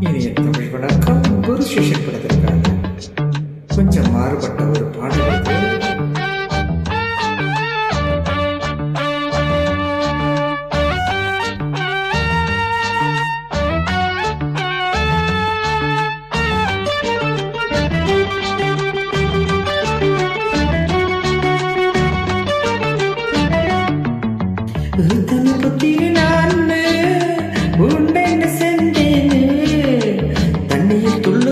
இனிய தமிழ் வணக்கம் குரு சிஷன் படத்திற்கான கொஞ்சம் மாறுபட்ட ஒரு பாடல் Thank you. tú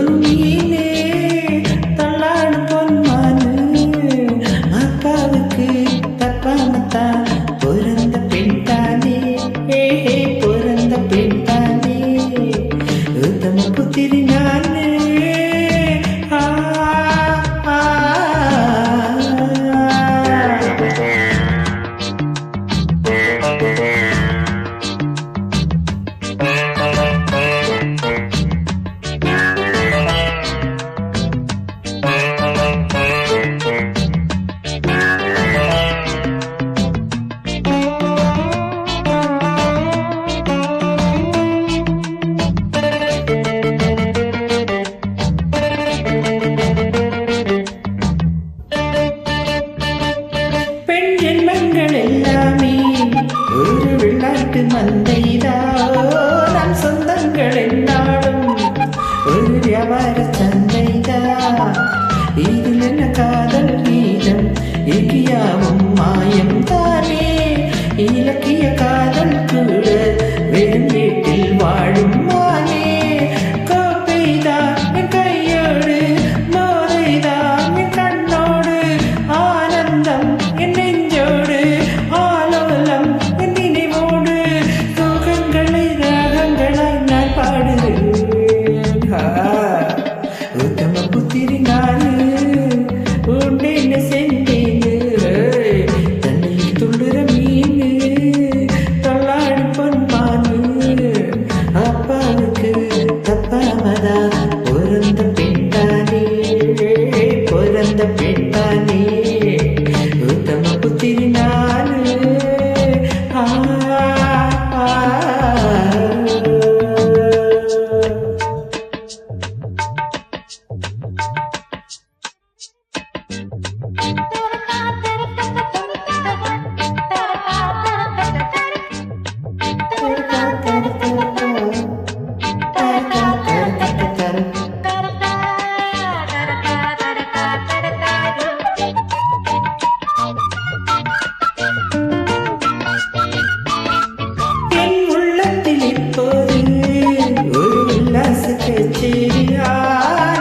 பேச்சேரியா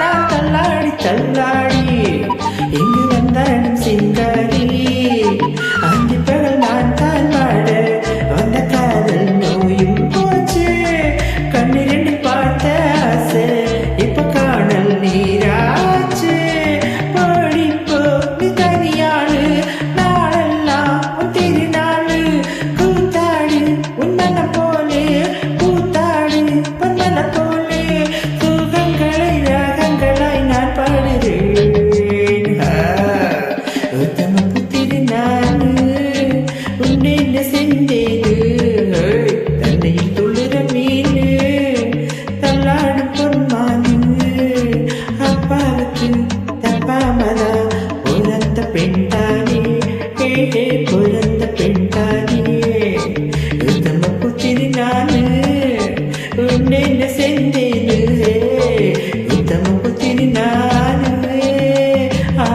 நான் தள்ளாடி தள்ளாடி. பிறந்த பெண்டாதியே உத்தம புத்திரி நானு உன்னை என்ன செந்தேனு உத்தம புத்திரி நானு ஆ.